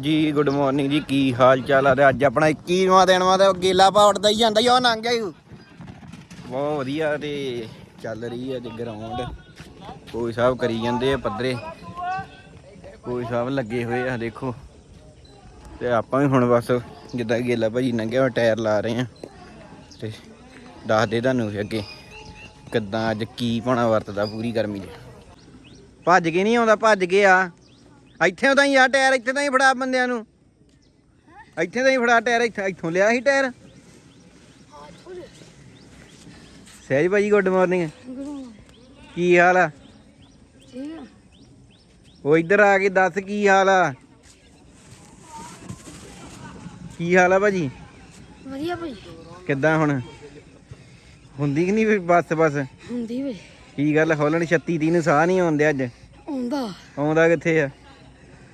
ਜੀ good morning ਜੀ, ਕੀ ਹਾਲ ਚਾਲ ਆ? ਤੇ ਅੱਜ ਆਪਣਾ 21ਵਾਂ ਦਿਨ ਵਾ ਤੇ ਗੇਲਾ ਪਾਉੜਦਾ ਹੀ ਜਾਂਦਾ ਹੀ ਲੰਘ ਗਿਆ ਈ। ਬਹੁਤ ਵਧੀਆ ਤੇ ਚੱਲ ਰਹੀ ਹੈ ਅੱਜ ਗਰਾਊਂਡ ਕੋਈ ਸਾਹਿਬ ਕਰੀ ਜਾਂਦੇ ਆ ਪੱਧਰੇ। ਕੋਈ ਸਾਹਿਬ ਲੱਗੇ ਹੋਏ ਆ, ਦੇਖੋ। ਤੇ ਆਪਾਂ ਵੀ ਹੁਣ ਬਸ ਜਿੱਦਾਂ ਗੇਲਾ ਭਾਜੀ ਲੰਘਿਆ ਹੋਇਆ ਟਾਇਰ ਲਾ ਰਹੇ ਆ। ਤੇ ਦੱਸਦੇ ਤੁਹਾਨੂੰ ਅੱਗੇ ਕਿੱਦਾਂ ਅੱਜ ਕੀ ਪਾਣਾ ਵਰਤਦਾ ਪੂਰੀ ਗਰਮੀ 'ਚ। ਭੱਜ ਕੇ ਨਹੀਂ ਆਉਂਦਾ, ਭੱਜ ਕੇ ਆ। ਇੱਥੇ ਤਾਂ ਹੀ ਆ ਟਾਇਰ ਇੱਥੇ ਤਾਂ ਹੀ ਫੜਾ ਬੰਦਿਆਂ ਨੂੰ। ਇੱਥੇ ਤਾਂ ਹੀ ਫੜਾ ਟਾਇਰ ਇੱਥੇ ਇੱਥੋਂ ਲਿਆ ਸੀ ਟਾਇਰ। ਸਹਿਜ ਭਾਜੀ ਗੁੱਡ ਮਾਰਨਿੰਗ। ਕੀ ਹਾਲ ਆ? ਉਹ ਇੱਧਰ ਆ ਕੇ ਦੱਸ ਕੀ ਹਾਲ ਆ? ਕੀ ਹਾਲ ਆ ਭਾਜੀ? ਵਧੀਆ ਭਾਈ ਕਿੱਦਾਂ ਹੁਣ? ਹੁੰਦੀ ਕਿ ਨਹੀਂ ਵੀ ਬੱਸ ਬੱਸ? ਹੁੰਦੀ ਵੇ ਕੀ ਗੱਲ ਹੌਲਣ 36 30 ਨੂੰ ਸਾਹ ਨਹੀਂ ਆਉਂਦੇ ਅੱਜ? ਆਉਂਦਾ। ਆਉਂਦਾ ਕਿੱਥੇ ਆ?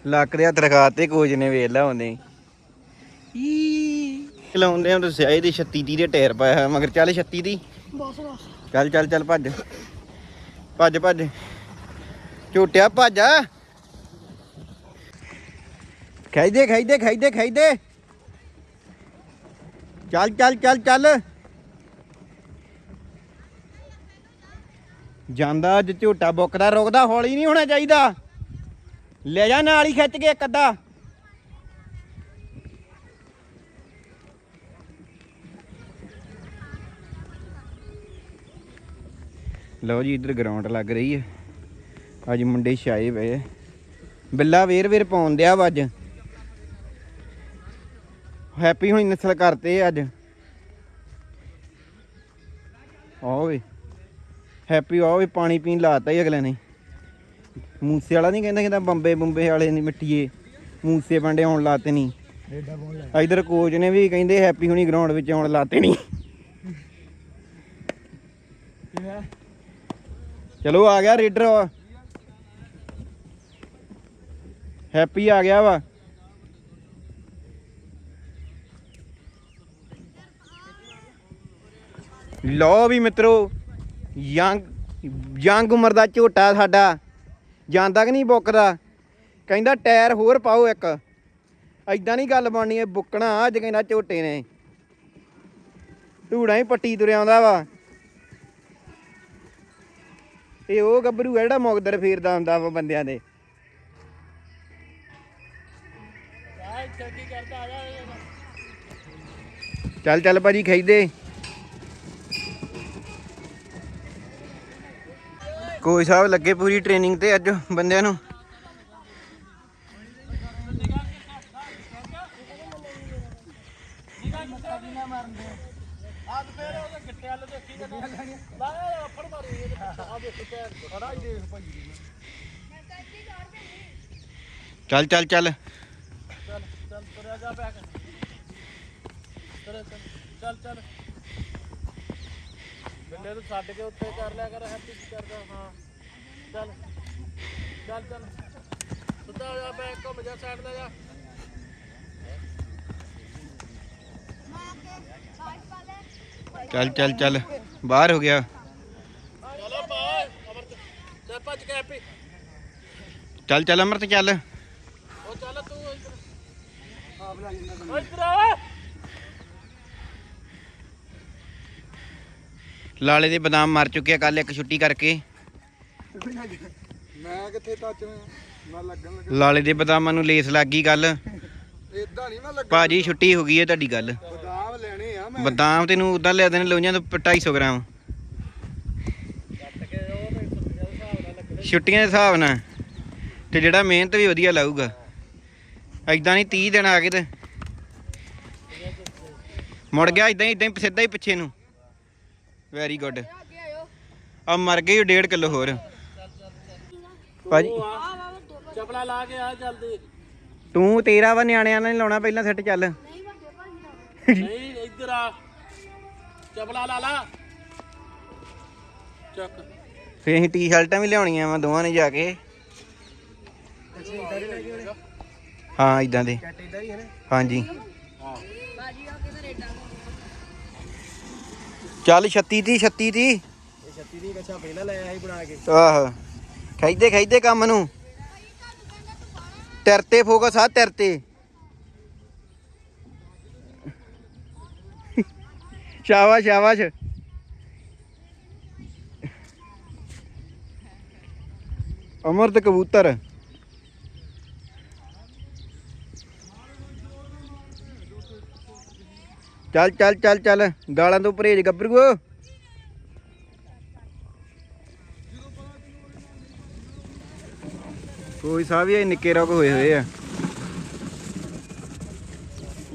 ਲੱਕ ਦੇ ਹੱਥ ਰਖਾ ਤੇ ਕੋਚ ਨੇ ਵੇਖ ਲਾ ਆਉਂਦੇ ਈ। ਚਲਾਉਂਦੇ ਆ ਦੱਸਿਆ ਇਹਦੇ 36 30 ਦੇ ਟਾਇਰ ਪਾਇਆ ਹੋਇਆ, ਮਗਰ ਚੱਲ 36 ਦੀ ਬਸ ਬਸ। ਚੱਲ ਚੱਲ ਚੱਲ ਭੱਜ। ਭੱਜ ਭੱਜ। ਝੋਟਿਆ ਭੱਜ। ਖਾਈਦੇ ਖਾਈਦੇ ਖਾਈਦੇ ਖਾਈਦੇ ਚੱਲ ਚੱਲ ਚੱਲ ਚੱਲ। ਜਾਂਦਾ ਅੱਜ ਝੋਟਾ ਬੁੱਕਦਾ ਰੁਕਦਾ ਹੌਲੀ ਨਹੀਂ ਹੋਣਾ ਚਾਹੀਦਾ। ਲੈ ਜਾ ਨਾਲ ਹੀ ਖਿੱਚ ਕੇ ਇੱਕ ਅੱਧਾ। ਲਓ ਜੀ, ਇੱਧਰ ਗਰਾਊਂਡ ਲੱਗ ਰਹੀ ਹੈ। ਅੱਜ ਮੁੰਡੇ ਛਾਏ ਪਏ ਬਿੱਲਾ ਵੇਰ ਵੇਰ ਪਾਉਣ ਦਿਆ ਵਾ ਅੱਜ। ਹੈਪੀ ਹੋਣੀ ਨਸਲ ਕਰਤੇ ਅੱਜ। ਆਓ ਵੀ। ਹੈਪੀ ਆਓ ਵੀ, ਪਾਣੀ ਪੀਣ ਲਾਤਾ ਹੀ ਅਗਲੇ ਨੇ। ਮੂਸੇ ਵਾਲਾ ਨਹੀਂ ਕਹਿੰਦਾ ਕਹਿੰਦਾ ਬੰਬੇ ਬੰਬੇ ਵਾਲੇ ਨਹੀਂ ਮਿੱਟੀਏ। ਮੂਸੇ ਪੰਡੇ ਆਉਣ ਲਾਤੇ ਨਹੀਂ। ਇਧਰ ਕੋਚ ਨੇ ਵੀ ਕਹਿੰਦੇ ਹੈਪੀ ਹੁਣੀ ਗਰਾਊਂਡ ਵਿੱਚ ਆਉਣ ਲਾਤੇ ਨਹੀਂ। ਚਲੋ ਆ ਗਿਆ ਰੇਡਰ ਹੈਪੀ ਆ ਗਿਆ ਵਾ। ਲਓ ਵੀ ਮਿੱਤਰੋ ਯੰਗ ਯੰਗ ਉਮਰ ਦਾ ਝੋਟਾ ਸਾਡਾ। ਜਾਂਦਾ ਕਿ ਨਹੀਂ ਬੁੱਕਦਾ। ਕਹਿੰਦਾ, ਟਾਇਰ ਹੋਰ ਪਾਓ ਇੱਕ। ਐਦਾਂ ਨਹੀਂ ਗੱਲ ਬਣਨੀ, ਇਹ ਬੁੱਕਣਾ, ਅੱਜ ਕਹਿੰਦਾ ਝੋਟੇ ਨੇ। ਧੂੜਾ ਹੀ ਪੱਟੀ ਤੁਰਿਆ ਆਉਂਦਾ ਵਾ। ਇਹ ਉਹ ਗੱਭਰੂ ਆ ਜਿਹੜਾ ਮੁਗਦਰ ਫੇਰਦਾ ਹੁੰਦਾ ਵਾ ਬੰਦਿਆਂ ਦੇ। ਚੱਲ ਚੱਲ ਭਾਜੀ ਖਾਈਦੇ ਕੋਈ ਸਾਹਿਬ ਲੱਗੇ ਪੂਰੀ ਟ੍ਰੇਨਿੰਗ ਤੇ ਅੱਜ ਬੰਦਿਆਂ ਨੂੰ। ਚੱਲ ਚੱਲ ਚੱਲ ਚੱਲ ਚੱਲ। ਬਿੰਦੇ ਨੂੰ ਛੱਡ ਕੇ ਉੱਥੇ ਕਰ ਲਿਆ ਕਰ ਹੈਪੀ ਕੀ ਕਰਦਾ ਹਾਂ। ਚੱਲ ਚੱਲ ਚੱਲ। ਸਿੱਧਾ ਹੋ ਜਾ ਬੈਕ ਘੁੰਮ ਜਾ ਸਾਈਡ ਤੇ ਜਾ। ਚੱਲ ਚੱਲ ਚੱਲ। ਬਾਹਰ ਹੋ ਗਿਆ। ਚਲੋ ਬਾਏ ਅਮਰਤ ਤੇ ਭੱਜ ਕੇ ਹੈਪੀ ਚੱਲ ਚੱਲ ਅਮਰਤ ਚੱਲ। ਉਹ ਚੱਲ ਤੂੰ ਇੱਧਰ। ਆਪ ਲੈ ਜਾਂਦਾ ਇੱਧਰ ਆ ਲਾਲੇ ਦੇ ਬਦਾਮ ਮਰ ਚੁੱਕੇ ਆ ਕੱਲ ਇੱਕ ਛੁੱਟੀ ਕਰਕੇ। ਮੈਂ ਕਿੱਥੇ ਟੱਚ ਹੋਇਆ? ਮੈਂ ਲੱਗਣ ਲੱਗਾ। ਲਾਲੇ ਦੇ ਬਦਾਮਾਂ ਨੂੰ ਲੇਸ ਲੱਗ ਗਈ ਕੱਲ ਇਦਾਂ ਨਹੀਂ ਮੈਂ ਲੱਗਾ ਭਾਜੀ ਛੁੱਟੀ ਹੋ ਗਈ ਹੈ ਤੁਹਾਡੀ ਗੱਲ। ਬਦਾਮ ਲੈਣੇ ਆ ਮੈਂ। ਬਦਾਮ ਤੈਨੂੰ ਉਦਾਂ ਲਿਆ ਦੇਣੇ ਲੋਈਆਂ ਤੋਂ 250 ਗ੍ਰਾਮ। ਛੁੱਟੀਆਂ ਦੇ ਹਿਸਾਬ ਨਾਲ ਤੇ ਜਿਹੜਾ ਮਿਹਨਤ ਵੀ ਵਧੀਆ ਲਾਊਗਾ। ਐਦਾਂ ਨਹੀਂ 30 ਦਿਨ ਆ ਗਏ ਤੇ। ਮੁੜ ਗਿਆ ਇਦਾਂ ਹੀ ਇਦਾਂ ਹੀ ਸਿੱਧਾ ਹੀ ਪਿੱਛੇ ਨੂੰ। ਵੈਰੀ ਗੁੱਡ ਆ ਮਰ ਗਈ 1.5 ਕਿਲੋ ਹੋਰ ਭਾਜੀ ਚਪਲਾ ਲਾ ਕੇ ਆ ਜਲਦੀ ਤੂੰ ਤੇਰਾ ਵਾ ਨਿਆਣਿਆਂ ਨਾਲ ਲਾਉਣਾ ਪਹਿਲਾਂ ਸੈੱਟ ਚੱਲ ਨਹੀਂ ਇੱਧਰ ਆ ਚਪਲਾ ਲਾ ਲਾ ਚੱਕ ਅਸੀਂ ਟੀ-ਸ਼ਰਟਾਂ ਵੀ ਲਿਆਉਣੀਆਂ ਵਾ ਦੋਵਾਂ ਨੇ ਜਾ ਕੇ ਹਾਂ ਇਦਾਂ ਦੇ ਹਾਂਜੀ ਚੱਲ 36 ਦੀ 36 ਦੀ 36 ਦੀ ਕੱਛਾ ਪਹਿਲਾਂ ਲੈ ਆਇਆ ਬਣਾ ਕੇ। ਆਹੋ। ਖੈਦੇ ਖੈਦੇ ਕੰਮ ਨੂੰ। ਤੇਰ ਤੇ ਫੋਕਸ ਆ ਤੇਰ ਤੇ। ਸ਼ਾਬਾਸ਼ ਸ਼ਾਬਾਸ਼। ਅਮਰਤ ਕਬੂਤਰ। ਚੱਲ ਚੱਲ ਚੱਲ ਚੱਲ। ਗਾਲਾਂ ਤੋਂ ਪਰਹੇਜ ਗੱਭਰੂ। ਕੋਈ ਸਾਹਿਬ ਇਹ ਨਿੱਕੇ ਰੋਗ ਹੋਏ ਹੋਏ ਆ।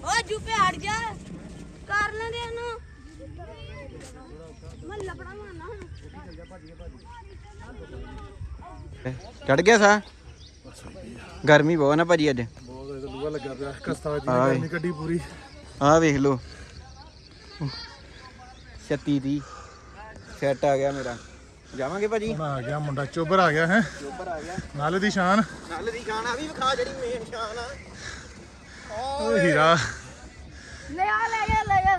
ਓ ਜੁਪੇ ਹਟ ਜਾ। ਕਰ ਲੈਂਦੇ ਇਹਨੂੰ। ਮੈਂ ਲੱਪੜਾ ਮਾਰਨਾ ਹੁਣ। ਚੜ ਗਿਆ ਸਾ? ਗਰਮੀ ਬਹੁਤ ਨਾ ਭਾਜੀ ਅੱਜ। ਬਹੁਤ ਲੱਗਾ ਪਿਆ। ਕਸਤਾ ਜੀ। ਗਰਮੀ ਕੱਢੀ ਪੂਰੀ। ਆਹ ਵੇਖ ਲੋ 36 ਦੀ ਸੈੱਟ ਆ ਗਿਆ ਮੇਰਾ। ਜਾਵਾਂਗੇ ਭਾਜੀ? ਹੁਣ ਆ ਗਿਆ ਮੁੰਡਾ ਚੋਬਰ ਆ ਗਿਆ ਹੈ। ਉੱਪਰ ਆ ਗਿਆ। ਨਾਲ ਦੀ ਸ਼ਾਨ। ਨਾਲ ਦੀ ਗਾਣਾ ਵੀ ਵਿਖਾ ਜਿਹੜੀ ਮੇਨ ਸ਼ਾਨ ਆ। ਓ ਹੀਰਾ। ਲੈ ਆ ਲੈ ਜਾ ਲੈ ਜਾ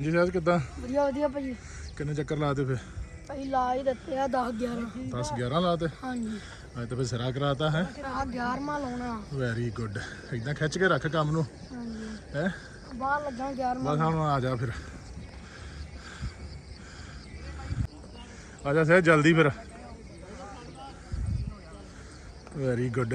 ਜੀ ਸਾਹਿਬ ਕਿਦਾਂ? ਵਧੀਆ ਵਧੀਆ ਭਾਜੀ। ਕਿੰਨੇ ਚੱਕਰ ਲਾਤੇ ਫੇ ਭਾਈ ਲਾ ਹੀ ਦਿੱਤੇ ਆ 10 11 10 11 ਲਾਤੇ ਹਾਂਜੀ। ਅੱਜ ਤਾਂ ਫੇ ਸਿਰਾ ਕਰਾਤਾ ਹੈ? ਆ 11ਵਾਂ ਲਾਉਣਾ। ਵੈਰੀ ਗੁੱਡ ਇਦਾਂ ਖਿੱਚ ਕੇ ਰੱਖ ਕੰਮ ਨੂੰ। ਹਾਂਜੀ। ਹੈ? ਬਾਹਰ ਲੱਗਾ 11ਵਾਂ ਬਸ ਹੁਣ ਆ ਜਾ ਫਿਰ। ਆ ਜਾ ਸਹਿ ਜਲਦੀ ਫਿਰ। ਵੈਰੀ ਗੁੱਡ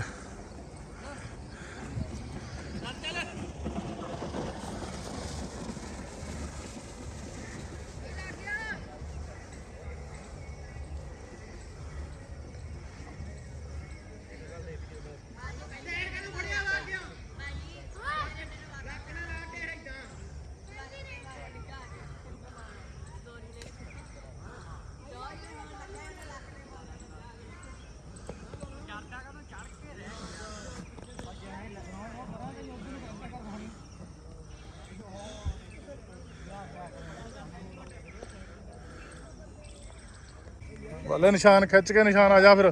ਬੱਲੇ ਨਿਸ਼ਾਨ ਖਿੱਚ ਕੇ ਨਿਸ਼ਾਨ ਆ ਜਾ ਫਿਰ।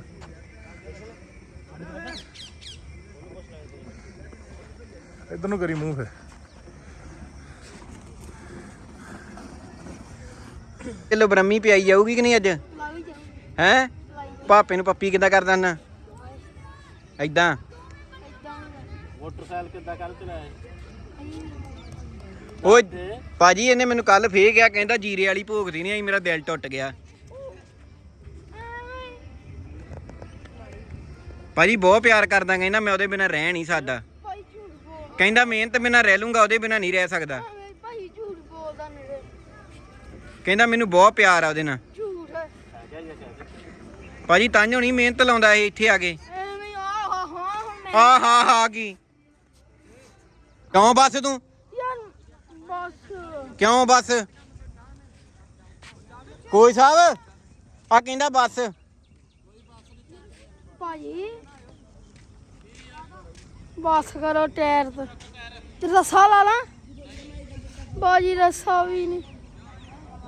ਇਧਰ ਨੂੰ ਕਰੀ ਮੂੰਹ ਫਿਰ। ਕਿਲੋ ਬ੍ਰਹਮੀ ਪਿਆਈ ਜਾਊਗੀ ਕਿ ਨਹੀਂ ਅੱਜ? ਹੈ? ਪਾਪੇ ਨੂੰ ਪੱਪੀ ਕਿੱਦਾਂ ਕਰ ਦਿੰਦਾ ਐਦਾਂ ਮੋਟਰਸਾਈਕਲ ਕਿੱਦਾਂ ਕੱਲ ਚਲਾਇਆ? ਓਏ ਭਾਜੀ ਇਹਨੇ ਮੈਨੂੰ ਕੱਲ ਫੇਰ ਗਿਆ ਕਹਿੰਦਾ ਜੀਰੇ ਵਾਲੀ ਭੋਗਦੀ ਨਹੀਂ ਆਈ ਮੇਰਾ ਦਿਲ ਟੁੱਟ ਗਿਆ। ਭਾਜੀ ਬਹੁਤ ਪਿਆਰ ਕਰਦਾ ਕਹਿੰਦਾ ਮੈਂ ਉਹਦੇ ਬਿਨਾ ਰਹਿ ਨਹੀਂ ਸਕਦਾ। ਭਾਈ ਝੂਠ ਬੋਲ ਕਹਿੰਦਾ ਮਿਹਨਤ ਬਿਨਾ ਰਹਿ ਲੂੰਗਾ ਉਹਦੇ ਬਿਨਾ ਨਹੀਂ ਰਹਿ ਸਕਦਾ। ਐਵੇਂ ਭਾਈ ਝੂਠ ਬੋਲਦਾ ਨੇੜੇ ਕਹਿੰਦਾ ਮੈਨੂੰ ਬਹੁਤ ਪਿਆਰ ਆ ਉਹਦੇ ਨਾਲ। ਝੂਠ ਭਾਜੀ ਤਾਂ ਨਹੀਂ ਮਿਹਨਤ ਲਾਉਂਦਾ ਇਹ ਇੱਥੇ ਆ ਕੇ। ਐਵੇਂ ਆ ਹਾਂ ਹਾਂ ਹੁਣ ਮੈਂ ਆ ਹਾਂ ਹਾਂ ਕੀ? ਕਿਉਂ ਬਸ ਤੂੰ? ਯਾਰ ਬਸ। ਕਿਉਂ ਬਸ? ਕੋਈ ਸਾਹਿਬ ਆ ਕਹਿੰਦਾ ਬਸ। ਭਾਜੀ ਬਸ ਕਰੋ ਟਾਇਰ ਤੇ। ਤੇ ਰੱਸਾ ਲਾ ਲਾ। ਬਾਜੀ ਰੱਸਾ ਵੀ ਨਹੀਂ।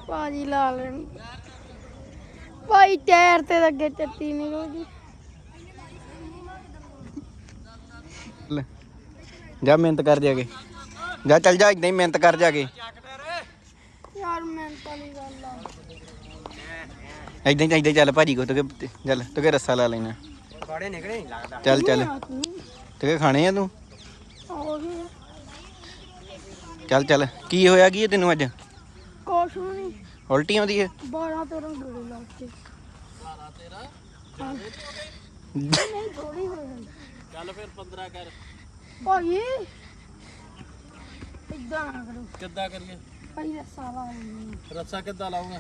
ਬਾਜੀ ਲਾ ਲੈਣੀ। ਭਾਈ ਟਾਇਰ ਤੇ ਤਾਂ ਅੱਗੇ ਚੱਤੀ ਨਿਕਲ ਗਈ। ਲੈ, ਜਾ ਮਿਹਨਤ ਕਰ ਜਾ ਕੇ। ਜਾ ਚੱਲ ਜਾ ਇਦਾਂ ਹੀ ਮਿਹਨਤ ਕਰ ਜਾ ਕੇ। ਯਾਰ ਮੈਂ ਤਾਂ ਨਹੀਂ ਗੱਲ ਆ। ਇਦਾਂ ਹੀ ਇਦਾਂ ਹੀ ਚੱਲ ਭਾਜੀ ਕੋ ਤੇ ਚੱਲ ਤੂੰ ਰੱਸਾ ਲਾ ਲੈਣਾ। ਬਾੜੇ ਨਿਕਲੇ ਨਹੀਂ ਲੱਗਦਾ। ਚੱਲ ਚੱਲ। ਤੇ ਖਾਣੇ ਆ ਤੂੰ? ਚੱਲ ਚੱਲ। ਕੀ ਹੋਇਆ ਕੀ ਹੈ ਤੈਨੂੰ ਅੱਜ? ਕੁਛ ਵੀ ਨਹੀਂ ਉਲਟੀ ਆਉਂਦੀ ਹੈ 12 13 ਡੋਲੇ ਲੱਗ ਕੇ 12 13 ਨਹੀਂ ਥੋੜੀ ਹੋ ਜਾਂਦੀ। ਚੱਲ ਫਿਰ 15 ਕਰ। ਭਾਈ ਇਦਾਂ ਨਾ ਕਰੋ? ਕਿੱਦਾਂ ਕਰੀਏ? ਭਾਈ ਰੱਸਾ ਲਾ ਲੈਣੀ ਰੱਸਾ ਕਿੱਦਾਂ ਲਾਉਂਗਾ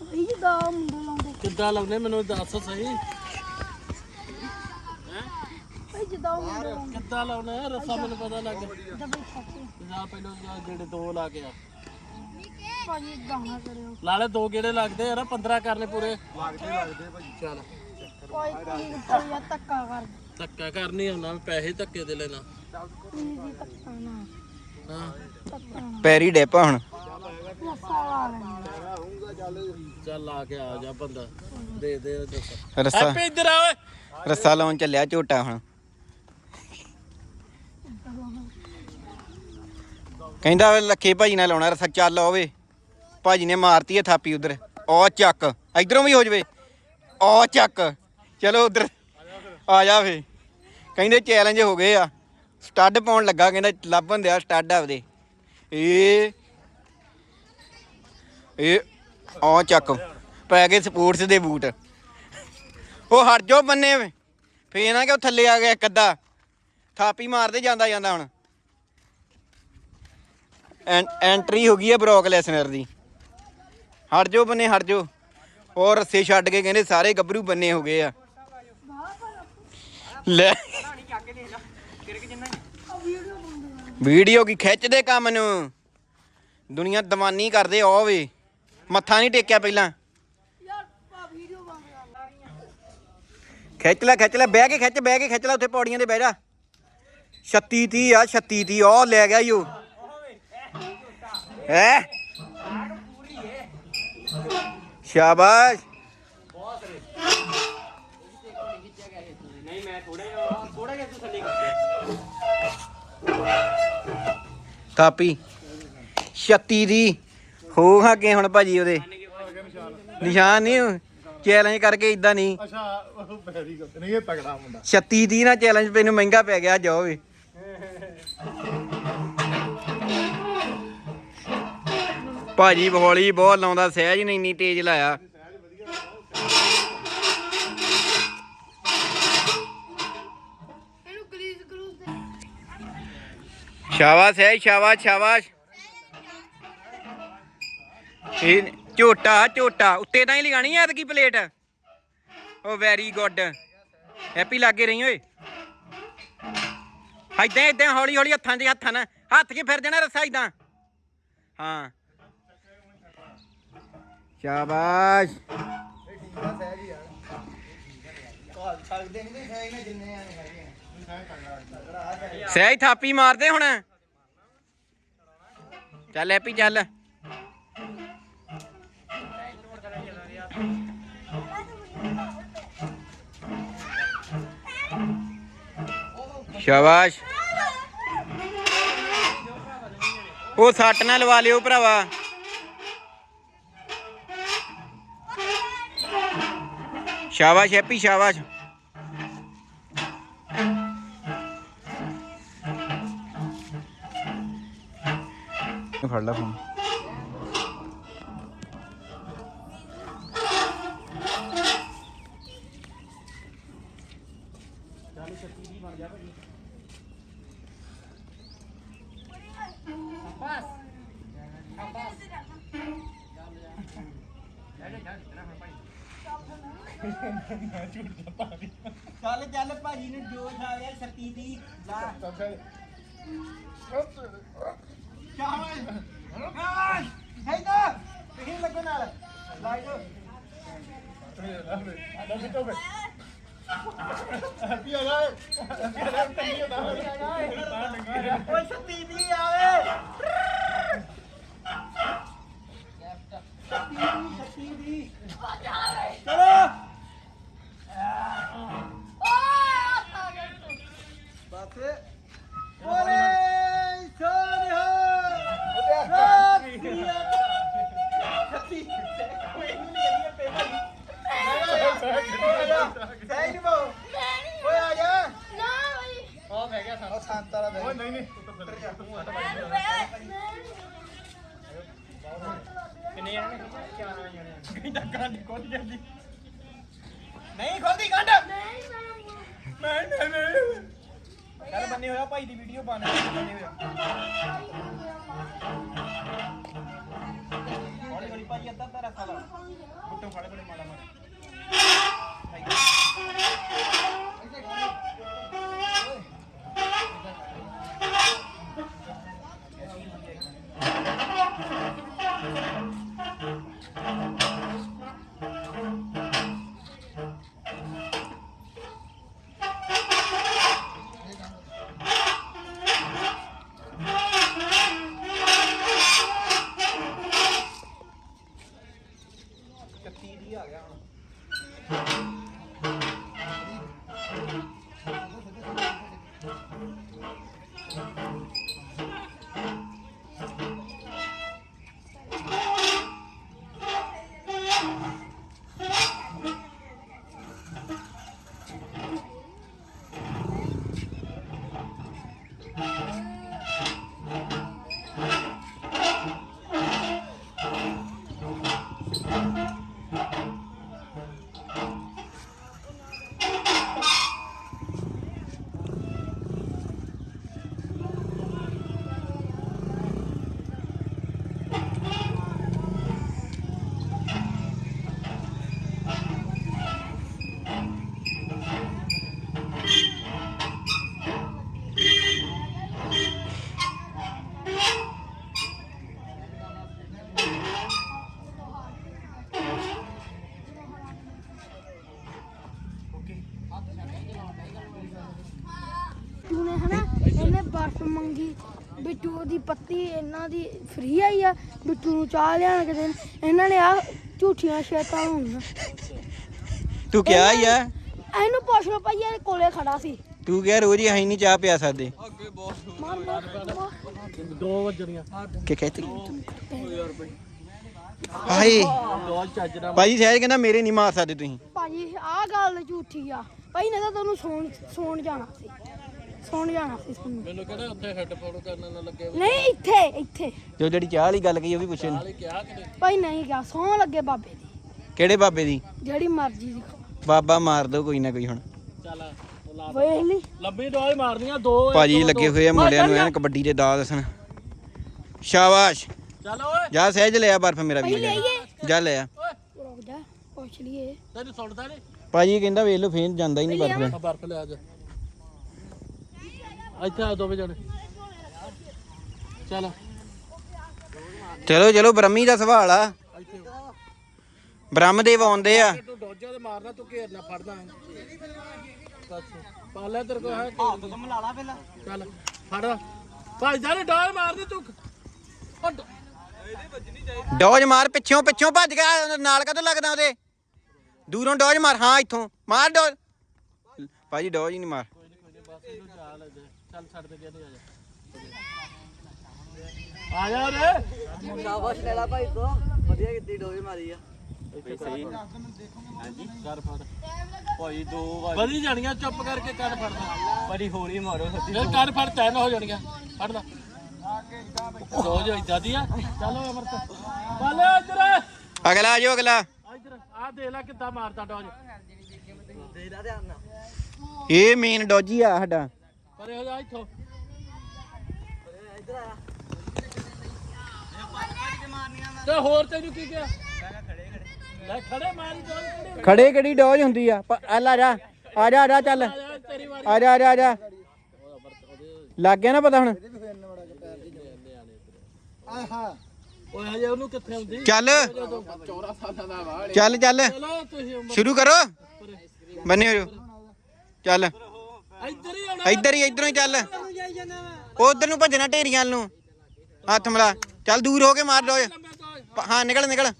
ਭਾਈ ਜਿੱਦਾਂ ਮੁੰਡੇ ਲਾਉਂਦੇ। ਕਿੱਦਾਂ ਲਾਉਨੇ ਮੈਨੂੰ ਦੱਸ ਸਹੀ। ਜਿੱਦਾਂ ਉਹ ਮੁੰਡੇ ਲਾਉਂਦੇ ਕਿੱਦਾਂ ਲਾਉਣਾ ਹੈ? ਰੱਸਾ ਮੈਨੂੰ ਪਤਾ ਲੱਗ ਗਿਆ। ਜਿੱਦਾਂ ਭਾਈ ਛੱਤੇ ਜਾ ਪਹਿਲਾਂ ਜਾ ਜਿਹੜੇ ਦੋ ਲਾ ਕੇ ਆ। ਭਾਈ ਇਦਾਂ ਨਾ ਕਰਿਓ। ਲਾਲੇ ਦੋ ਗੇੜੇ ਲੱਗਦੇ ਆ ਨਾ 15 ਕਰਨੇ ਪੂਰੇ। ਲੱਗਦੇ ਲੱਗਦੇ ਭਾਈ ਚੱਲ। ਭਾਈ ਤੁਸੀਂ ਭਾਈ ਆ ਧੱਕਾ ਕਰ। ਧੱਕਾ ਕਰਨੀ ਹੁੰਦਾ ਪੈਸੇ ਧੱਕੇ ਦੇ ਲੈਣਾ। ਤੁਸੀਂ ਜੀ ਧੱਕਾ ਨਾ। ਹਾਂ। ਧੱਕਾ ਨਾ। ਪੈਰੀ ਡੇਪਾ ਹੁਣ। ਰੱਸਾ ਲਾ ਲੈਣੀ ਚੱਲ ਆ ਕੇ ਆ ਜਾ ਬੰਦਾ। ਦੇ ਦੇ ਦੱਸ ਰੱਸਾ ਹੈਪੀ ਇੱਧਰ ਆ ਓਏ। ਰੱਸਾ ਲਾਉਣ ਚੱਲਿਆ ਝੋਟਾ ਹੁਣ। ਕਹਿੰਦਾ ਵੇ ਲੱਖੇ ਭਾਜੀ ਨਾਲ ਲਾਉਣਾ ਰਸਾ ਚੱਲ ਓਵੇ ਭਾਜੀ ਨੇ ਮਾਰਤੀ ਹੈ ਥਾਪੀ ਉਧਰ। ਔ ਚੱਕ, ਇਧਰੋਂ ਵੀ ਹੋ ਜਵੇ। ਉਹ ਚੱਕ, ਚਲੋ ਉਧਰ, ਆ ਜਾ ਫੇ। ਕਹਿੰਦੇ ਚੈਲੰਜ ਹੋ ਗਏ ਆ। ਸਟੱਡ ਪਾਉਣ ਲੱਗਾ, ਕਹਿੰਦਾ ਲੱਭਣ ਦਿਆ ਸਟੱਡ ਆਪਦੇ। ਇਹ ਇਹ ਉਹ ਚੱਕ, ਪੈ ਗਏ ਸਪੋਰਟਸ ਦੇ ਬੂਟ। ਉਹ ਹਟ ਜਾਓ ਬੰਨੇ ਫੇਰ ਨਾ ਕਿ ਉਹ ਥੱਲੇ ਆ ਗਿਆ ਇੱਕ ਅੱਧਾ। ਥਾਪੀ ਮਾਰਦੇ ਜਾਂਦਾ ਜਾਂਦਾ ਹੁਣ। ਐਂਟਰੀ ਹੋ ਗਈ ਹੈ ਬਰੋਕ ਲੈਸਨਰ ਦੀ। ਹਟ ਜਾਓ ਬੰਨੇ, ਹਟ ਜਾਓ। ਉਹ ਰੱਸੇ ਛੱਡ ਕੇ ਕਹਿੰਦੇ ਸਾਰੇ ਗੱਭਰੂ ਬੰਨੇ ਹੋ ਗਏ ਆ। ਲੈ। ਵੀਡੀਓ ਕੀ ਖਿੱਚਦੇ ਕੰਮ ਨੂੰ? ਦੁਨੀਆ ਦਮਾਨੀ ਕਰਦੇ ਆ ਵੇ। ਮੱਥਾ ਨਹੀਂ ਟੇਕਿਆ ਪਹਿਲਾਂ। ਖਿੱਚ ਲੈ ਖਿੱਚ ਲੈ, ਬਹਿ ਕੇ ਖਿੱਚ, ਬਹਿ ਕੇ ਖਿੱਚ ਲੈ, ਉੱਥੇ ਪੌੜੀਆਂ ਤੇ ਬਹਿ ਜਾ। 36 30 ਆ 36 30 ਉਹ ਲੈ ਗਿਆ ਈਓ ਹੈ? ਸ਼ਾਬਾਸ਼। ਕਾਪੀ। 36 ਦੀ। ਹੋ ਹਾਗੇ ਹੁਣ ਭਾਜੀ ਉਹਦੇ। ਨਿਸ਼ਾਨ ਨਹੀਂ ਚੈਲੰਜ ਕਰਕੇ ਇਦਾਂ ਨਹੀਂ। ਅੱਛਾ ਵੈਰੀ ਗੁੱਡ ਨਹੀਂ ਇਹ ਤਗੜਾ ਮੁੰਡਾ। 36 ਦੀ ਨਾ ਚੈਲੰਜ ਮੈਨੂੰ ਮਹਿੰਗਾ ਪੈ ਗਿਆ ਜਾਓ ਵੀ। ਭਾਜੀ ਬੋਲੀ ਬਹੁਤ ਲਾਉਂਦਾ ਸਹਿਜ ਨਹੀਂ ਇੰਨੀ ਤੇਜ਼ ਲਾਇਆ। ਦੇ ਸ਼ਾਬਾਸ਼ ਹੈ ਸ਼ਾਬਾਸ਼ ਸ਼ਾਬਾਸ਼। ਇਹ ਝੋਟਾ ਝੋਟਾ ਉੱਤੇ ਤਾਂ ਹੀ ਲਗਾਣੀ ਐ ਕੀ ਪਲੇਟ। ਓ ਵੈਰੀ ਗੁੱਡ ਹੈਪੀ ਲਾਗੇ ਰਹੀ ਓਏ। ਇਦਾਂ ਇਦਾਂ ਹੌਲੀ ਹੌਲੀ ਹੱਥਾਂ 'ਚ ਹੱਥਾਂ ਨਾਲ। ਹੱਥ 'ਚ ਫਿਰ ਜਾਣਾ ਰੱਸਾ ਇਦਾਂ ਹਾਂ। ਸ਼ਾਬਾਸ਼। ਸਹਿਜ ਥਾਪੀ ਮਾਰਦੇ ਹੁਣ। ਚੱਲ ਹੈਪੀ ਚੱਲ। ਸ਼ਾਬਾਸ਼। ਉਹ ਸੱਟ ਨਾ ਲਵਾ ਲਿਓ ਭਰਾਵਾ। ਸ਼ਾਬਾਸ਼ ਹੈਪੀ ਸ਼ਾਬਾਸ਼। ਫੜ ਲੈ ਫੋਨ ਚੱਲ ਚੱਲ ਭਾਜੀ ਨੂੰ ਜੋਸ਼ ਆ ਗਿਆ 36 ਦੀ ਲਾ ਚਾਹ ਹੈਦਾ ਕਿਹਨ ਲੱਗੋ ਨਾਲ ਲਾਈ ਦੋ ਹੈਪੀ ਆ ਜਾ ਹੈਪੀ ਆ ਜਾ ਟੰਗੀ ਹੁੰਦਾ ਓਏ 36 ਦੀ ਆਵੇ। 36 ਦੀ ਚਲੋ। ਸ਼ਾਂਤ ਵਾਲਾ ਓਏ ਨਹੀਂ ਨਹੀਂ ਕਿੰਨੇ ਜਾਣੇ ਨੇ ਚਾਰ ਜਾਣੇ? ਕਹਿੰਦਾ ਗੰਢ ਖੋਲ ਜਾਂਦੀ। ਨਹੀਂ ਖੋਲਦੀ ਗੰਢ। ਨਹੀਂ ਨਹੀਂ ਨਹੀਂ। ਚੱਲ ਬੰਨੇ ਹੋਇਆ ਭਾਈ ਦੀ ਵੀਡੀਓ ਬਣ ਬੰਨੇ ਹੋਇਆ ਹੌਲੀ ਹੌਲੀ ਭਾਈ ਅੱਧਾ ਅੱਧਾ ਰੱਖਾ ਲਾ। ਬੁੱਟੋ ਫੜ ਬੜੇ ਮਾਲਾ ਮਾਰ Thank you. ਬਿੱਟੂ ਦੀ ਪੱਤੀ ਇਹਨਾਂ ਦੀ ਫ੍ਰੀ ਆਈ ਆ ਬਿੱਟੂ ਨੂੰ ਚਾਹ ਲਿਆਣ ਕੇ ਦੇਣ ਇਹਨਾਂ ਨੇ ਆ ਝੂਠੀਆਂ ਸ਼ੇਤਾਂ ਹੋਣੀਆਂ ਤੂੰ ਕਿਹਾ ਹੀ ਆ? ਇਹਨੂੰ ਪੁੱਛ ਲਓ ਭਾਈ ਇਹ ਕੋਲੇ ਖੜਾ ਸੀ। ਤੂੰ ਕਿਹਾ ਰੋਜ਼ ਹੀ ਅਸੀਂ ਨਹੀਂ ਚਾਹ ਪਿਆ ਸਕਦੇ। ਮਾਰ ਮਾਰ ਮਾਰ। ਦੋ ਵੱਜਣੀਆਂ। ਕਿ ਕਹਤੇ ਭਾਜੀ ਸਹਿਜ ਕਹਿੰਦਾ ਮੇਰੇ ਨਹੀਂ ਮਾਰ ਸਕਦੇ ਤੁਸੀਂ। ਭਾਜੀ ਆਹ ਗੱਲ ਝੂਠੀ ਆ। ਭਾਈ ਨੇ ਤਾਂ ਤੁਹਾਨੂੰ ਸੌਣ ਸੌਣ ਜਾਣਾ ਸੀ। ਸੌਣ ਜਾਣਾ ਸੀ ਤੁਹਾਨੂੰ ਮੈਨੂੰ ਕਹਿੰਦਾ ਉੱਥੇ ਹੈੱਡਫੋਨ ਕਰਨ ਨਾ ਲੱਗੇ ਨਹੀਂ ਇੱਥੇ ਇੱਥੇ। ਜੋ ਜਿਹੜੀ ਚਾਹ ਵਾਲੀ ਗੱਲ ਕਹੀ ਉਹ ਵੀ ਪੁੱਛੇ ਨੀ। ਨਾਲੇ ਕਿਹਾ ਕਿ ਭਾਈ ਨਹੀਂ ਗਿਆ ਸੌਣ ਲੱਗੇ ਬਾਬੇ ਦੀ। ਕਿਹੜੇ ਬਾਬੇ ਦੀ? ਜਿਹੜੀ ਮਰਜ਼ੀ ਦੀ ਖਾਓ। ਬਾਬਾ ਮਾਰ ਦੋ ਕੋਈ ਨਾ ਕੋਈ ਹੁਣ। ਚੱਲ ਲਾ ਵੇਖ ਲਈ ਲੰਬੀ ਦੋ ਹੀ ਮਾਰਨੀਆਂ ਦੋ ਭਾਜੀ ਦੋ, ਲੱਗੇ ਦੋ। ਹੋਏ ਆ ਮੁੰਡਿਆਂ ਨੂੰ ਐਨ ਕਬੱਡੀ ਦੇ ਦਾ ਦੱਸਣ। ਸ਼ਾਬਾਸ਼। ਚੱਲ ਓਏ। ਜਾ ਸਹਿਜ ਲਿਆ ਬਰਫ ਮੇਰਾ ਵੀ। ਲਈਏ ਜਾ ਲਿਆ ਓਏ। ਰੁਕ ਜਾ ਪੁੱਛ ਲਈਏ। ਤੈਨੂੰ ਸੁਣਦਾ ਨਹੀਂ ਭਾਜੀ ਕਹਿੰਦਾ ਵੇਖ ਲਓ ਫੇਰ ਜਾਂਦਾ ਹੀ ਨਹੀਂ ਬਰਫ। ਆ ਬਰਫ ਲੈ ਆ ਜਾ। ਇੱਥੇ ਆ ਦੋਵੇਂ ਜਣੇ। ਚੱਲ। ਚਲੋ ਚਲੋ ਬ੍ਰਹਮੀ ਦਾ ਸਵਾਲ ਆ। ਇੱਥੇ ਬ੍ਰਹਮਦੇਵ ਆਉਂਦੇ ਆ। ਤੂੰ ਡੋਜਾ ਤੇ ਮਾਰਨਾ ਤੂੰ ਘੇਰਨਾ ਫੜਦਾ ਬਸ ਪਾਲਾ ਤੇਰੇ ਕੋ ਹੈ ਹੱਥ ਤੋਂ ਮਿਲਾ ਲਾ ਪਹਿਲਾਂ ਚੱਲ ਫੜ। ਭਾਈ ਜਾਨੇ ਡਾਲ ਮਾਰਦੀ ਤੂੰ। ਉਹ ਡ- ਡੋਜ ਮਾਰ ਪਿੱਛੋਂ ਪਿੱਛੋਂ ਭੱਜ ਗਿਆ ਨਾਲ ਕਦੋਂ ਲੱਗਦਾ ਉਹਦੇ? ਦੂਰੋਂ ਡੋਜ ਮਾਰ ਹਾਂ ਇੱਥੋਂ। ਮਾਰ ਡੋਜ। ਭਾਜੀ ਡੋਜ ਹੀ ਨਹੀਂ ਮਾਰ। ਚੱਲ ਛੱਡ ਦੇ ਕਹਿੰਦੇ ਆ ਜਾ। ਆ ਜਾ ਰੇ ਸ਼ਾਬਾਸ਼ ਲੈਲਾ ਭਾਈ ਤੋਂ। ਵਧੀਆ ਕੀਤੀ ਡੋਰੀ ਮਾਰੀ ਆ। ਕਰ। ਫੜ। ਭਾਈ ਦੋ ਵਧੀ ਜਾਣੀਆਂ ਚੁੱਪ ਕਰਕੇ ਕਰ ਫੜਦਾ ਬੜੀ ਹੌਲੀ ਮਾਰੋ ਇਹ ਕਰ ਫੜ ਤੈਨ ਹੋ ਜਾਣੀਆਂ। ਫੜ ਲੈ। ਦੋ ਜੋ ਇਦਾਂ ਦੀ ਆ ਚਲੋ ਅਮਰਤ। ਚੱਲ ਇੱਧਰ। ਅਗਲਾ ਆ ਜਾਓ ਅਗਲਾ। ਇੱਧਰ। ਆ ਦੇਖ ਲੈ ਕਿੱਦਾਂ ਮਾਰਦਾ ਡੋਜ। ਦੇ ਦਾ ਧਿਆਨ ਨਾਲ। ਇਹ ਮੇਨ ਡੋਜੀ ਆ ਸਾਡਾ। ਪਰੇ ਹੋ ਜਾ ਇੱਥੋਂ। ਇੱਧਰ ਆ ਤੇ ਹੋਰ ਤੈਨੂੰ ਕੀ ਕਿਹਾ? ਲੈ ਖੜੇ ਮਾਰੀ ਡੋਜ ਖੜੇ ਖੜੇ ਕਿਹੜੀ ਡੋਜ ਹੁੰਦੀ ਆ? ਆ ਲੈ ਜਾ। ਆ ਜਾ ਆ ਜਾ ਚੱਲ। ਆ ਜਾ ਆ ਜਾ ਆ ਜਾ ਲੱਗ ਗਿਆ ਨਾ ਪਤਾ ਹੁਣ? ਓਏ ਹਜੇ ਉਹਨੂੰ ਕਿੱਥੇ ਆਉਂਦੀ? ਚੱਲ। 14 ਸਾਲਾਂ ਦਾ ਵਾ ਚੱਲ ਚੱਲ ਸ਼ੁਰੂ ਕਰੋ। ਬੰਨੇ ਹੋ। ਚੱਲ। ਇੱਧਰ ਹੀ ਆਉਣਾ। ਇੱਧਰ ਹੀ ਇੱਧਰੋਂ ਹੀ ਚੱਲ। ਉਧਰ ਨੂੰ ਭੱਜਣਾ ਢੇਰੀਆਂ ਵੱਲ ਨੂੰ। ਹੱਥ ਮਿਲਾ। ਚੱਲ ਦੂਰ ਹੋ ਕੇ ਮਾਰ ਪ- ਹਾਂ ਨਿਕਲ ਨਿਕਲ।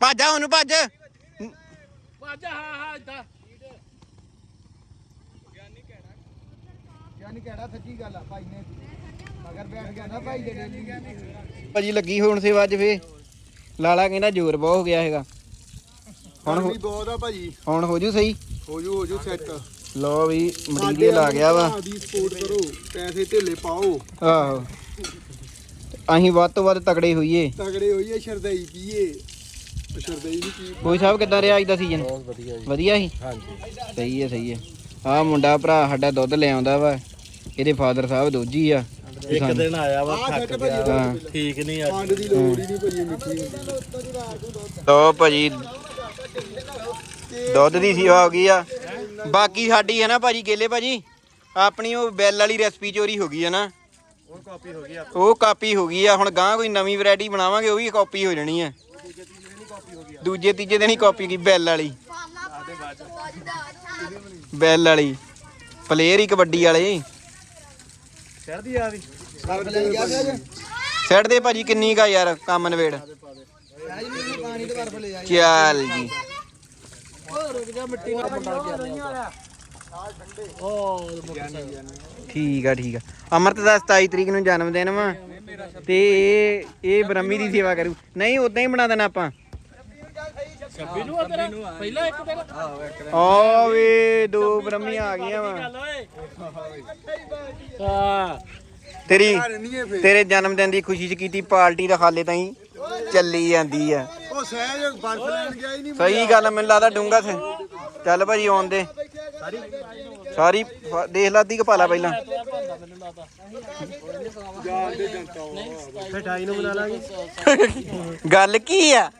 ਭੱਜ ਆ ਉਹਨੂੰ ਭੱਜ। ਭੱਜ ਹਾਂ ਹਾਂ ਇੱਦਾਂ। ਯਾਨੀ ਕਿਹੜਾ ਸੱਚੀ ਗੱਲ ਆ ਭਾਈ ਨੇ ਮਗਰ ਬੈਠ ਗਿਆ ਨਾ ਭਾਈ ਦੇ ਭਾਜੀ ਲੱਗੀ ਹੁਣ ਸੇਵਾ ਅੱਜ ਫੇ ਲਾਲਾ ਕਹਿੰਦਾ ਜ਼ੋਰ ਬਹੁਤ ਹੋ ਗਿਆ ਹੈਗਾ। ਹੁਣ ਹੋ- ਬਹੁਤ ਆ ਭਾਜੀ। ਹੁਣ ਹੋ ਜੂ ਸਹੀ। ਹੋ ਜੂ ਹੋ ਜੂ ਸੈੱਟ ਲੋ ਵੀ ਮਟੀਰੀਅਲ ਆ ਗਿਆ ਵਾ। ਦੀ ਸਪੋਰਟ ਕਰੋ ਪੈਸੇ ਢੇਲੇ ਪਾਓ। ਆਹੋ। ਅਸੀਂ ਵੱਧ ਤੋਂ ਵੱਧ ਤਕੜੇ ਹੋਈਏ। ਤਗੜੇ ਹੋਈਏ ਸ਼ਰਦਈ ਪੀਏ। ਸ਼ਰਦਈ ਨਹੀਂ ਪੀ ਕੋਈ ਸਾਹਿਬ ਕਿੱਦਾਂ ਰਿਹਾ ਅੱਜ ਦਾ ਸੀਜ਼ਨ ਵਧੀਆ ਜੀ। ਵਧੀਆ ਸੀ? ਹਾਂਜੀ। ਸਹੀ ਹੈ ਸਹੀ ਹੈ। ਆਹ ਮੁੰਡਾ ਭਰਾ ਸਾਡਾ ਦੁੱਧ ਲੈ ਆਉਂਦਾ ਵਾ। ਇਹਦੇ ਫਾਦਰ ਸਾਹਿਬ ਦੋਜੀ ਆ। ਇੱਕ ਦਿਨ ਆਇਆ ਵਾ ਥੱਕ ਗਿਆ ਠੀਕ ਨਹੀਂ ਅੱਜ। ਖੰਡ ਦੀ ਲੋੜ ਹੀ ਨਹੀਂ ਭਾਜੀ ਮਿੱਠੀ ਹੁੰਦੀ। ਲੋ ਭਾਜੀ ਦੁੱਧ ਦੀ ਸੇਵਾ ਹੋ ਗਈ ਆ। ਬਾਕੀ ਸਾਡੀ ਹੈ ਨਾ ਭਾਜੀ ਕੇਲੇ ਭਾਜੀ ਆਪਣੀ ਉਹ ਬੈਲ ਵਾਲੀ ਰੈਸਪੀ ਚੋਰੀ ਹੋ ਗਈ ਹੈ ਨਾ। ਉਹ ਕਾਪੀ ਹੋ ਗਈ ਆ। ਉਹ ਕਾਪੀ ਹੋ ਗਈ ਆ ਹੁਣ ਗਾਂ ਕੋਈ ਨਵੀਂ ਵੈਰਾਈਟੀ ਬਣਾਵਾਂਗੇ ਉਹ ਵੀ ਕਾਪੀ ਹੋ ਜਾਣੀ ਆ। ਦੂਜੇ ਤੀਜੇ ਦਿਨ ਹੀ ਕਾਪੀ ਕੀ ਬੈਲ ਵਾਲੀ। ਬੈਲ ਵਾਲੀ। ਪਲੇਅਰ ਹੀ ਕਬੱਡੀ ਵਾਲੇ। ਚੜਦੀ ਆ ਵੀ। ਸੈੱਟ ਦੇ ਭਾਜੀ ਕਿੰਨੀ ਕਾ ਯਾਰ ਕੰਮ ਨਵੇੜ ਚੱਲ ਜੀ। ਰੁਕ ਜਾ ਮਿੱਟੀ ਨਾਲ ਠੀਕ ਆ ਠੀਕ ਆ। ਅਮਰਤ ਦਾ 27 ਤਰੀਕ ਨੂੰ ਜਨਮ ਦਿਨ ਵਾ। ਤੇ ਇਹ ਇਹ ਬ੍ਰਹਮੀ ਦੀ ਸੇਵਾ ਕਰੂ। ਨਹੀਂ ਉਦਾਂ ਹੀ ਬਣਾ ਦੇਣਾ ਆਪਾਂ। 26 ਨੂੰ ਆ ਤੇਰਾ? ਪਹਿਲਾ ਇੱਕ ਦਿਨ ਆ ਵੇ ਦੋ ਬ੍ਰਹਮੀਆਂ ਆ ਗਈਆਂ ਵਾ। ਹਾਂ। ਤੇਰੀ ਤੇਰੇ ਜਨਮ ਦਿਨ ਦੀ ਖੁਸ਼ੀ ਚ ਕੀਤੀ ਪਾਰਟੀ ਦਾ ਹਾਲੇ ਤਾਈਂ ਚੱਲੀ ਜਾਂਦੀ ਆ। ਉਹ ਸਹਿਜ ਬਰਫ ਲੈਣ ਗਿਆ ਹੀ ਨਹੀਂ ਸਹੀ ਗੱਲ ਆ, ਮੈਨੂੰ ਲੱਗਦਾ ਡੂੰਗਾ ਸੇ ਚੱਲ ਭਾਜੀ ਆਉਣ ਦੇ। ਸਾਰੀ ਫ- ਦੇਖ ਲਾ ਦੀ ਕਪਾਲਾ ਪਹਿਲਾਂ ਮਿਠਾਈ ਨੂੰ ਬਣਾ ਲਾਂਗੇ ਗੱਲ ਕੀ ਆ?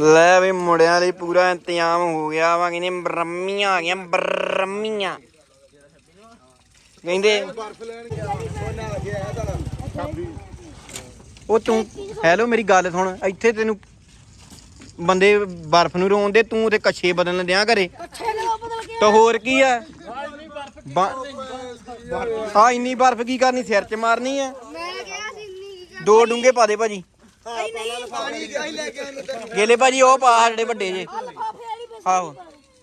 ਲੈ ਵੀ ਮੁੰਡਿਆਂ ਲਈ ਪੂਰਾ ਇੰਤਜ਼ਾਮ ਹੋ ਗਿਆ ਵਾ ਕਹਿੰਦੇ ਬ੍ਰਹਮੀਆਂ ਆ ਗਈਆਂ ਬ੍ਰਹਮੀਆਂ। ਕਹਿੰਦੇ ਬਰਫ ਲੈਣ ਗਿਆ ਉਹ ਨਾਲ ਗਿਆ ਤੁਹਾਡਾ ਉਹ ਤੂੰ ਹੈਲੋ ਮੇਰੀ ਗੱਲ ਸੁਣ ਇੱਥੇ ਤੈਨੂੰ ਬੰਦੇ ਬਰਫ਼ ਨੂੰ ਰੋਣ ਦੇ ਤੂੰ ਤੇ ਕੱਛੇ ਬਦਲਣ ਦਿਆਂ ਘਰੇ। ਤਾਂ ਹੋਰ ਕੀ ਆ? ਆ ਇੰਨੀ ਬਰਫ਼ ਕੀ ਕਰਨੀ ਸਿਰ 'ਚ ਮਾਰਨੀ ਆ? ਦੋ ਡੂੰਗੇ ਪਾ ਦੇ ਭਾਜੀ। ਲੈ ਗੇਲੇ ਭਾਜੀ ਉਹ ਪਾ ਜਿਹੜੇ ਵੱਡੇ ਜੇ। ਆਹੋ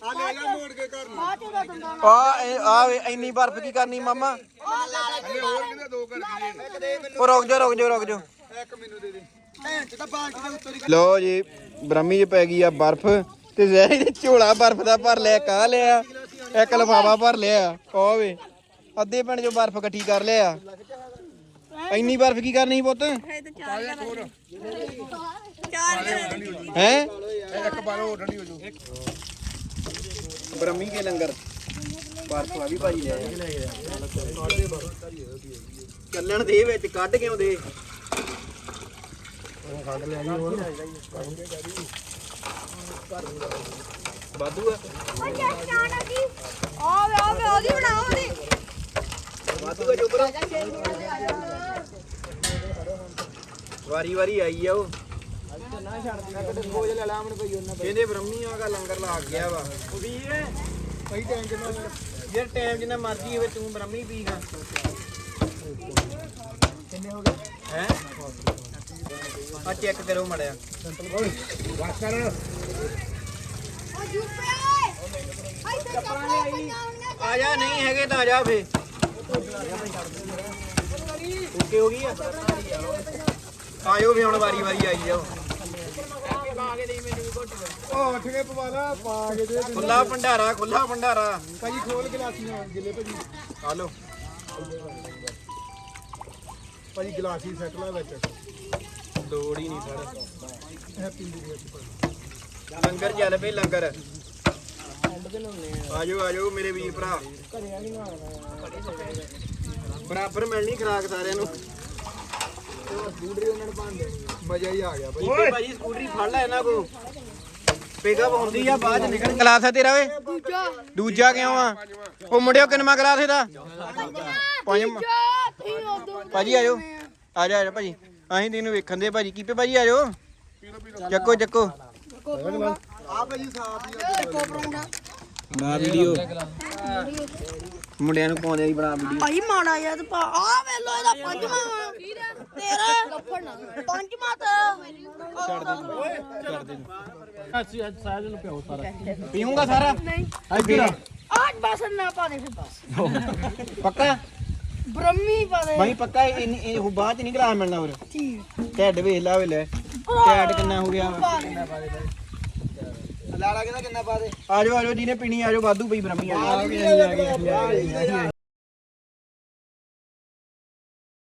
ਆ ਲੈ ਜਾ ਮੋੜ ਕੇ ਦੰਦਾਂ ਆ ਆ ਇੰਨੀ ਬਰਫ਼ ਕੀ ਕਰਨੀ ਮਾਮਾ? ਕਰ ਉਹ ਰੁਕ ਜਾ ਰੁਕ ਜਾ ਰੁਕ ਜਾ ਇੱਕ ਮੈਨੂੰ ਦੇ ਦੇ। ਭੈਣ ਚ ਤਾਂ ਬਾਲਟੀ ਦੇ ਉੱਤੋਂ ਦੀ ਲੋ ਜੀ ਬ੍ਰਹਮੀ 'ਚ ਪੈ ਗਈ ਆ ਬਰਫ਼ ਤੇ ਜ਼ਹਿਰੀ ਦੇ ਝੋਲਾ ਬਰਫ਼ ਦਾ ਭਰ ਲਿਆ ਕਾ ਲਿਆ? ਇੱਕ ਲਫਾਫਾ ਭਰ ਲਿਆ ਉਹ ਵੇ। ਅੱਧੇ ਪਿੰਡ 'ਚੋਂ ਬਰਫ਼ ਇਕੱਠੀ ਕਰ ਲਿਆ। ਇੰਨੀ ਬਰਫ਼ ਕੀ ਕਰਨੀ ਸੀ ਪੁੱਤ? ਹੈ ਇੱਕ ਬਾਰ ਹੋਰ ਠੰਡੀ ਹੋ ਜੂ ਬ੍ਰਹਮੀ ਕੇ ਲੰਗਰ। ਬਰਫ਼ ਆ ਵੀ ਭਾਈ ਲੈ ਚੱਲਣ ਦੇ ਵਿੱਚ ਕੱਢ ਕਿਉਂ ਦੇ? ਵਾਧੂ ਆ। ਆਵੇ ਆਵੇ ਉਹਦੀ ਬਣਾਓ ਉਹਦੀ। ਵਾਧੂ ਆ ਚੋਬਰਾ ਵਾਰੀ ਵਾਰੀ ਆਈ ਆ ਉਹ। ਇਹਦੇ ਬ੍ਰਹਮੀ ਆ ਦਾ ਲੰਗਰ ਲਾ ਗਿਆ ਵਾ। ਉਹ ਵੀਰ ਸਹੀ ਟਾਈਮ ਕਿੰਨਾ ਯਾਰ ਟਾਈਮ ਜਿੰਨਾ ਮਰਜ਼ੀ ਹੋਵੇ ਤੂੰ ਬ੍ਰਹਮੀ ਪੀਗਾ ਕਿੰਨੇ ਹੋ ਗਏ? ਹੈ? ਆ ਚੈੱਕ ਕਰੋ ਮੜਿਆ ਬਸ ਕਰ ਉਹ ਜੁੱਪੇ ਹਾਈ ਤੇ ਚੱਪਲਾਂ ਪੰਜਾਉਣੀਆਂ ਆ ਜਾ ਨਹੀਂ ਹੈਗੇ ਤਾਂ ਆ ਜਾ ਫੇ ਓਕੇ ਹੋ ਗਈ ਆ। ਆਇਓ ਵੀ ਹੁਣ ਵਾਰੀ ਵਾਰੀ ਆਈ ਜਾਓ ਉਹ। ਉੱਠ ਕੇ ਪਵਾ ਪਾ ਕੇ ਦੇ ਖੁੱਲਾ ਭੰਡਾਰਾ ਖੁੱਲਾ ਭੰਡਾਰਾ। ਭਾਜੀ ਖੋਲ ਗਲਾਸੀਆਂ ਗਿੱਲੇ ਭਾਜੀ ਆ ਲੋ ਭਾਜੀ ਗਲਾਸੀ ਸੈੱਟ ਲਾ ਵਿੱਚ। ਲੋੜ ਹੀ ਨਹੀਂ ਫੜ ਹੈਪੀ ਲੰਗਰ ਚੱਲ ਪਈ ਲੰਗਰ। ਆਜੋ ਆਜੋ ਮੇਰੇ ਵੀਰ ਭਰਾ। ਬਰਾਬਰ ਮਿਲਣੀ ਖਰਾਕ ਸਾਰਿਆਂ ਨੂੰ। ਸਕੂਟਰੀ ਉਹਨਾਂ ਨੇ ਦੇਣੀ ਆ। ਮਜ਼ਾ ਹੀ ਆ ਗਿਆ ਭਾਈ ਭਾਜੀ ਸਕੂਟਰੀ ਫੜ ਲੈ ਇਹਨਾਂ ਕੋ ਪਿਕਅਪ ਹੁੰਦੀ ਆ ਬਾਅਦ ਨਿਕਲ ਕਲਾਸ ਆ ਤੇਰਾ ਓਏ। ਦੂਜਾ। ਦੂਜਾ ਕਿਉਂ ਆ? ਉਹ ਮੁੰਡਿਓ ਕਿੰਨਵਾਂ ਕਲਾਸ ਇਹਦਾ? ਪੰਜਵਾਂ। ਭਾਜੀ ਆਜੋ। ਆ। ਜਾ ਆ ਜਾ ਭਾਜੀ। ਅਸੀਂ ਤੈਨੂੰ ਵੇਖਣ ਦੇ ਭਾਜੀ। ਕੀਪੇ ਭਾਜੀ ਆਜੋ ਚੱਕੋ ਚੱਕੋ। ਆ ਭਾਜੀ ਸਾਫ਼ ਹੀ ਕੋਪਰੋਂਡਾ ਬਣਾ ਵੀਡੀਓ। ਮੁੰਡਿਆਂ ਨੂੰ ਪਾਉਂਦੇ ਦੀ ਬਣਾ ਵੀਡੀਓ। ਭਾਈ ਮਾੜਾ ਯਾਰ ਤੇ ਆ ਵੇ ਲੋ ਇਹਦਾ ਪੰਜਵਾਂ। ਤੇਰਾ ਪੰਜਵਾਂ ਤੇ। ਅਸੀਂ ਅੱਜ ਸਾਜ ਨੂੰ ਪਿਓ ਸਾਰਾ ਪੀਊਂਗਾ ਸਾਰਾ ਨਹੀਂ ਅੱਜ ਬਸ ਨਾ ਪਾ ਦੇ ਫਿਰ ਬਸ। ਪੱਕਾ? ਬ੍ਰਹਮੀ ਦੇ ਭਾਈ ਪੱਕਾ ਇਹ ਇਹ- ਇਹ ਬਾਅਦ ਚ ਨਹੀਂ ਗਲਾਸ ਮਿਲਣਾ ਹੋਰ? ਠੀਕ। ਢਿੱਡ ਵੇਖ ਲਾ ਵੇ ਲੈ ਢਿੱਡ ਕਿੰਨਾ ਹੋ ਗਿਆ। ਵਾ ਪਾ ਦੇ ਲਾਲਾ ਕਹਿੰਦਾ ਕਿੰਨਾ ਪਾ ਦੇ? ਆਜੋ ਆਜੋ ਜਿਹਨੇ ਪੀਣੀ ਆਜੋ ਵਾਧੂ ਪਈ ਬ੍ਰਹਮੀ ਆ